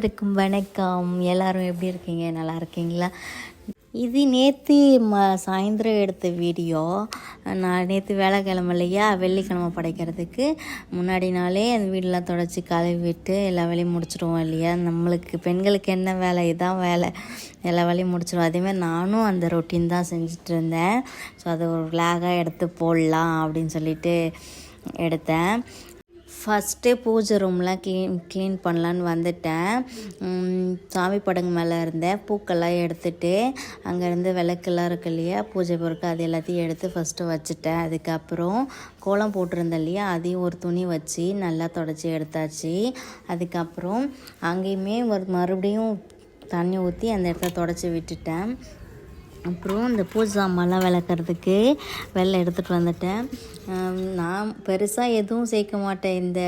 அனைவருக்கும் வணக்கம். எல்லாரும் எப்படி இருக்கீங்க? நல்லா இருக்கீங்களா? இது நேற்று ம சாயந்தரம் எடுத்த வீடியோ. நான் நேற்று வேலைக்கிழமை இல்லையா? வெள்ளிக்கிழமை படைக்கிறதுக்கு. முன்னாடி நாளே அந்த வீடெலாம் தொடச்சி கழுவி விட்டு எல்லா வேலையும் முடிச்சிடுவோம் இல்லையா? நம்மளுக்கு பெண்களுக்கு என்ன வேலை? இதான் வேலை. எல்லா வேலையும் முடிச்சிடுவோம் அதேமாதிரி நானும் அந்த ரொட்டீன் தான் செஞ்சுட்டு இருந்தேன். ஸோ அதை ஒரு விளாகாக எடுத்து போடலாம் அப்படின்னு சொல்லிட்டு எடுத்தேன். ஃபஸ்ட்டே பூஜை ரூம்லாம் க்ளீன் க்ளீன் பண்ணலான்னு வந்துட்டேன். சாமி படங்கு மேலே இருந்தேன். பூக்கெல்லாம் எடுத்துகிட்டு அங்கேருந்து விளக்கெல்லாம் இருக்கு இல்லையா பூஜை பொருட்கள் அது எல்லாத்தையும் எடுத்து ஃபஸ்ட்டு வச்சுட்டேன். அதுக்கப்புறம் கோலம் போட்டிருந்தேன் இல்லையா அதையும் ஒரு துணி வச்சு நல்லா தொடச்சி எடுத்தாச்சு. அதுக்கப்புறம் அங்கேயுமே ஒரு மறுபடியும் தண்ணி ஊற்றி அந்த இடத்த தொடச்சி விட்டுட்டேன். அப்புறம் இந்த பூஜை சாமான்லாம் விளக்குறதுக்கு வெளில எடுத்துகிட்டு வந்துட்டேன். நான் பெருசாக எதுவும் சேர்க்க மாட்டேன். இந்த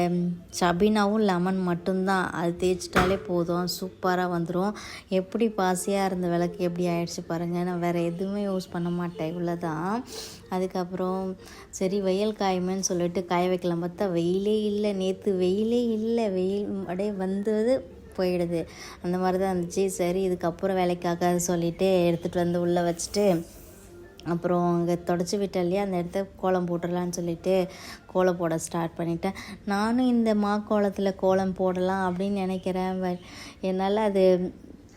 சபீனாவும் லெமன் மட்டும்தான். அது தேய்ச்சிட்டாலே போதும். சூப்பராக வந்துடும் எப்படி பாசியாக இருந்த விளக்கு எப்படி ஆயிடுச்சு பாருங்கள் நான் வேறு எதுவுமே யூஸ் பண்ண மாட்டேன். இவ்வளோதான் அதுக்கப்புறம் சரி வெயில் காயுமேன்னு சொல்லிட்டு காய வைக்கலாம் பார்த்தா வெயிலே இல்லை. நேற்று வெயிலே இல்லை. வெயில் அப்படியே வந்தது போயிடுது. அந்த மாதிரி தான் இருந்துச்சு. சரி இதுக்கப்புறம் வேலைக்காக சொல்லிட்டு எடுத்துகிட்டு வந்து உள்ளே வச்சுட்டு அப்புறம் அங்கே தொடச்சி விட்டேன் இல்லையா? அந்த இடத்த கோலம் போட்டுடலான்னு சொல்லிட்டு கோலம் போட ஸ்டார்ட் பண்ணிட்டேன். நானும் இந்த மா கோலத்தில் கோலம் போடலாம் அப்படின்னு நினைக்கிறேன். பட் என்னால் அது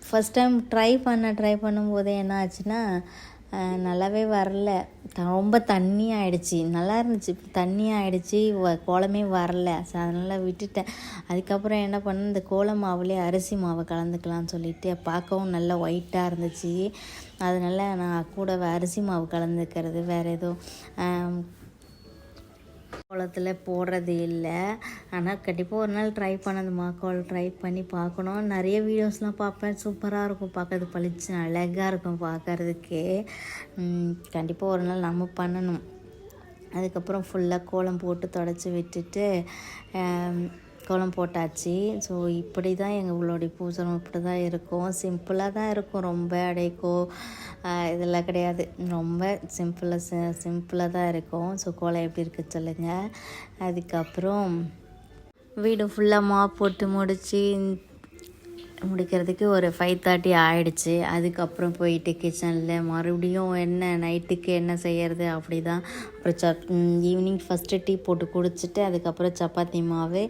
ஃபஸ்ட் டைம் ட்ரை பண்ண ட்ரை பண்ணும்போதே என்ன ஆச்சுன்னா நல்லாவே வரல. ரொம்ப தண்ணி ஆகிடுச்சி நல்லா இருந்துச்சு. தண்ணி ஆகிடுச்சி வ- கோலமே வரல. ஸோ அதனால் விட்டுட்டேன். அதுக்கப்புறம் என்ன பண்ணேன்? இந்த கோல மாவுலேயே அரிசி மாவை கலந்துக்கலாம்னு சொல்லிட்டு பார்க்கவும் நல்லா ஒயிட்டாக இருந்துச்சு. அதனால் நான் கூட அரிசி மாவு கலந்துக்கிறது வேறு எதுவும் குளத்தில் கோலத்தில் போடுறது இல்லை. ஆனால் கண்டிப்பாக ஒரு நாள் ட்ரை பண்ணது மாக்கோல் ட்ரை பண்ணி பார்க்கணும். நிறைய வீடியோஸ்லாம் பார்ப்பேன். சூப்பராக இருக்கும் பார்க்கறது பளிச்சு அழகாக இருக்கும் பார்க்குறதுக்கே. கண்டிப்பாக ஒரு நாள் நம்ம பண்ணணும். அதுக்கப்புறம் ஃபுல்லாக கோலம் போட்டு தொடச்சி விட்டுட்டு கோலம் போட்டாச்சு. ஸோ இப்படி தான் எங்களுடைய பூஜை இப்படி தான் இருக்கும் சிம்பிளாக தான் இருக்கும். ரொம்ப அடைக்கோ இதெல்லாம் கிடையாது. ரொம்ப சிம்பிளாக சிம்பிளாக தான் இருக்கும். ஸோ கோலம் எப்படி இருக்கு சொல்லுங்கள் அதுக்கப்புறம் வீடு ஃபுல்லாக மாப் போட்டு முடித்து முடிக்கிறதுக்கு ஒரு ஃபைவ் தேர்ட்டி ஆயிடுச்சு. அதுக்கப்புறம் போயிட்டு கிச்சனில் மறுபடியும் என்ன நைட்டுக்கு என்ன செய்யறது அப்படி தான் அப்புறம் சப் ஈவினிங் ஃபஸ்ட்டு டீ போட்டு குடிச்சிட்டு அதுக்கப்புறம் சப்பாத்தி மாவு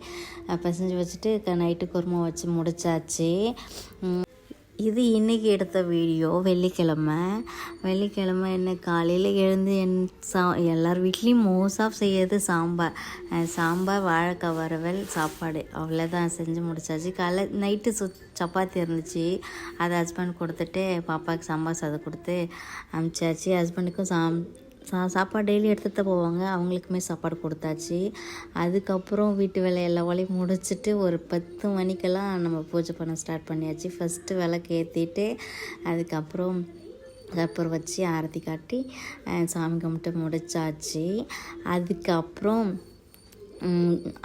பிசைஞ்சு வச்சுட்டு நைட்டு குருமா வச்சு முடிச்சாச்சு. இது இன்றைக்கி எடுத்த வீடியோ வெள்ளிக்கிழமை. வெள்ளிக்கிழமை என்ன காலையில் எழுந்து என் சா எல்லார் வீட்லேயும் மோஸ்ட் ஆஃப் செய்யறது சாம்பார். சாம்பார் வாழைக்காய் வறுவல் சாப்பாடு. அவ்வளோதான் செஞ்சு முடிச்சாச்சு. காலை நைட்டு சு சப்பாத்தி இருந்துச்சு. அதை ஹஸ்பண்ட் கொடுத்துட்டு பாப்பாவுக்கு சாம்பார் சாதம் கொடுத்து அனுப்பிச்சாச்சு ஹஸ்பண்டுக்கும் சாம் சா சாப்பாடு டெய்லி எடுத்துகிட்டு தான் போவாங்க. அவங்களுக்குமே சாப்பாடு கொடுத்தாச்சு. அதுக்கப்புறம் வீட்டு வேலை எல்லா வேலையும் முடிச்சுட்டு ஒரு பத்து மணிக்கெல்லாம் நம்ம பூஜை பண்ண ஸ்டார்ட் பண்ணியாச்சு. ஃபஸ்ட்டு விளக்கு ஏற்றிட்டு அதுக்கப்புறம் கற்பூரம் வச்சு ஆரத்தி காட்டி சாமி கும்பிட்டு முடிச்சாச்சு. அதுக்கப்புறம்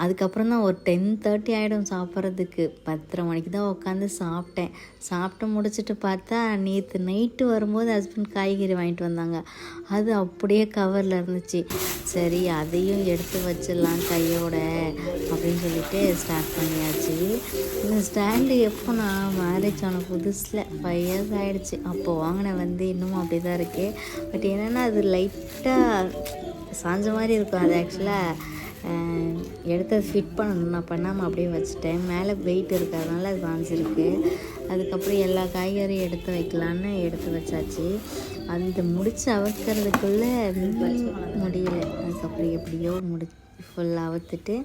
அதுக்கப்புறம் தான் ஒரு டென் தேர்ட்டி ஆகிடும் சாப்பிட்றதுக்கு. பத்தரை மணிக்கு தான் உட்காந்து சாப்பிட்டேன். சாப்பிட்டு முடிச்சுட்டு பார்த்தா நேற்று நைட்டு வரும்போது ஹஸ்பண்ட் காய்கறி வாங்கிட்டு வந்தாங்க. அது அப்படியே கவரில் இருந்துச்சு. சரி அதையும் எடுத்து வச்சிடலாம் கையோட அப்படின்னு சொல்லிட்டு ஸ்டார்ட் பண்ணியாச்சு. இந்த ஸ்டாண்டு எப்போ நான் மேரேஜ் ஆன புதுசில் ஃபைவ் இயர்ஸ் ஆகிடுச்சு அப்போ வாங்கின வந்து இன்னமும் அப்படி தான் இருக்குது பட் என்னென்னா அது லைட்டாக சாஞ்ச மாதிரி இருக்கும். அது ஆக்சுவலாக எடுத்து ஃபிட் பண்ணணும் நான் பண்ணாமல் அப்படியே வச்சுட்டேன். மேலே வெயிட் இருக்கிறதுனால அது வாஞ்சிருக்கு அதுக்கப்புறம் எல்லா காய்கறியும் எடுத்து வைக்கலான்னு எடுத்து வச்சாச்சு. அந்த முடிச்சு அவக்கிறதுக்குள்ளே முடியல. அதுக்கப்புறம் எப்படியோ முடி ஃபுல்லாக அவுத்துட்டு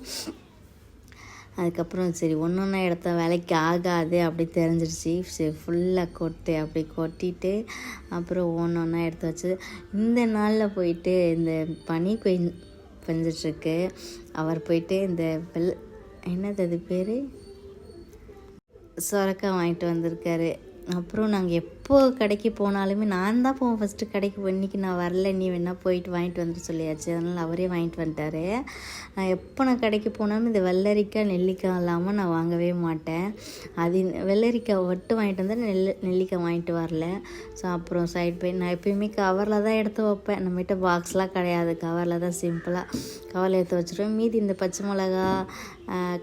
அதுக்கப்புறம் சரி ஒன்று ஒன்றா இடத்த வேலைக்கு ஆகாது அப்படி தெரிஞ்சிருச்சு. சரி ஃபுல்லாக கொட்டு அப்படி கொட்டிட்டு அப்புறம் ஒன்று ஒன்றா எடுத்து வச்சு இந்த நாளில் போயிட்டு இந்த பனி கொய் பெஞ்சிட்ருக்கு அவர் போயிட்டு இந்த வெள் என்னது அது பேர்? சொரக்காய் வாங்கிட்டு வந்திருக்காரு. அப்புறம் நாங்கள் எப் எப்போ கடைக்கு போனாலுமே நான் தான் போவேன். ஃபஸ்ட்டு கடைக்கு இன்னைக்கு நான் வரல. நீ வேணால் போயிட்டு வாங்கிட்டு வந்துட்டு சொல்லியாச்சு. அதனால் அவரே வாங்கிட்டு வந்துட்டாரு. நான் எப்போ நான் கடைக்கு போனாலும் இந்த வெள்ளரிக்காய் நெல்லிக்காய் இல்லாமல் நான் வாங்கவே மாட்டேன். அது வெள்ளரிக்காய் மட்டும் வாங்கிட்டு வந்தால் நெல் நெல்லிக்காய் வாங்கிட்டு வரல. ஸோ அப்புறம் சைட் பை நான் எப்பயுமே கவரில் தான் எடுத்து வைப்பேன். நம்மகிட்ட பாக்ஸ்லாம் கிடையாது. கவரில் தான் சிம்பிளாக கவரில் எடுத்து வச்சுருவேன். மீதி இந்த பச்சை மிளகா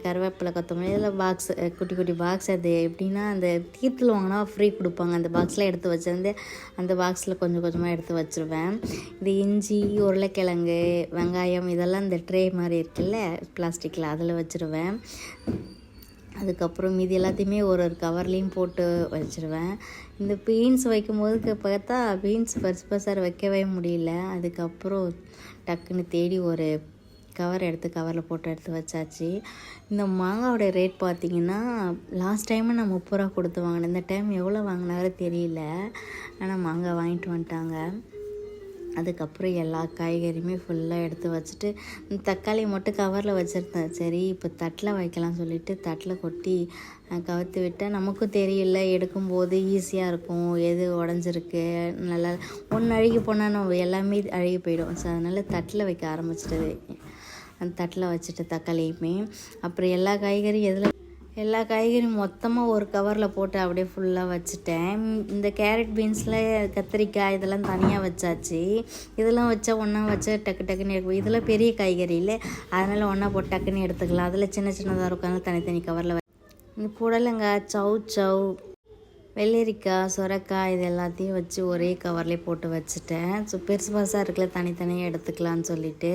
கருவேப்பிலை கொத்தமல்லி இதில் பாக்ஸ் குட்டி குட்டி பாக்ஸ் அது எப்படின்னா அந்த தீர்த்தில் வாங்கினா ஃப்ரீ கொடுப்பாங்க. அந்த பாக்ஸ் பாக்ஸில் எடுத்து வச்சிருந்து அந்த பாக்ஸில் கொஞ்சம் கொஞ்சமாக எடுத்து வச்சுருவேன். இது இஞ்சி உருளைக்கிழங்கு வெங்காயம் இதெல்லாம் இந்த ட்ரே மாதிரி இருக்குல்ல பிளாஸ்டிக்கில் அதில் வச்சுருவேன். அதுக்கப்புறம் மீதி எல்லாத்தையுமே ஒரு ஒரு கவர்லேயும் போட்டு வச்சுருவேன். இந்த பீன்ஸ் வைக்கும்போது பார்த்தா பீன்ஸ் பர்ஸ் பர்ஸாக வைக்கவே முடியல. அதுக்கப்புறம் டக்குன்னு தேடி ஒரு கவர் எடுத்து கவரில் போட்டு எடுத்து வச்சாச்சு. இந்த மாங்காவோட ரேட் பார்த்தீங்கன்னா லாஸ்ட் டைமு நான் முப்பது ரூபா கொடுத்து வாங்கினேன். இந்த டைம் எவ்வளோ வாங்கினாரு தெரியல. ஆனால் மாங்காய் வாங்கிட்டு வந்துட்டாங்க. அதுக்கப்புறம் எல்லா காய்கறியுமே ஃபுல்லாக எடுத்து வச்சுட்டு இந்த தக்காளி மட்டும் கவரில் வச்சுருந்தேன். சரி இப்போ தட்டில் வைக்கலாம் சொல்லிட்டு தட்டில் கொட்டி கவுத்து விட்டால் நமக்கும் தெரியல. எடுக்கும்போது ஈஸியாக இருக்கும். எது உடஞ்சிருக்கு? நல்லா ஒன்று அழுகி போனால் நம்ம எல்லாமே அழுகி போயிடும். ஸோ அதனால் தட்டில் வைக்க ஆரம்பிச்சிட்டது. அந்த தட்டில் வச்சுட்டு தக்காளியுமே. அப்புறம் எல்லா காய்கறியும் எதில் எல்லா காய்கறியும் மொத்தமாக ஒரு கவரில் போட்டு அப்படியே ஃபுல்லாக வச்சுட்டேன். இந்த கேரட் பீன்ஸில் கத்திரிக்காய் இதெல்லாம் தனியாக வச்சாச்சு. இதெல்லாம் வச்சா ஒன்றா வச்சா டக்கு டக்குன்னு எடுக்கும் இதெல்லாம் பெரிய காய்கறி இல்லை. அதனால் ஒன்றா போட்டு டக்குன்னு எடுத்துக்கலாம். அதில் சின்ன சின்னதாக இருக்கும். அதனால் தனித்தனி கவரில் இங்கே புடலங்காய் சவு சவு வெள்ளரிக்காய் சுரக்காய் இது எல்லாத்தையும் வச்சு ஒரே கவர்லேயே போட்டு வச்சுட்டேன். ஸோ பெருசு பெருசாக இருக்கல தனித்தனியாக எடுத்துக்கலான்னு சொல்லிட்டு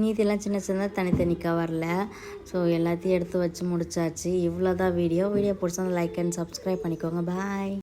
மீதியெல்லாம் சின்ன சின்னதாக தனித்தனி கவரில் ஸோ எல்லாத்தையும் எடுத்து வச்சு முடிச்சாச்சு. இவ்வளோ தான் வீடியோ வீடியோ பிடிச்சா லைக் அண்ட் சப்ஸ்கிரைப் பண்ணிக்கோங்க. பாய்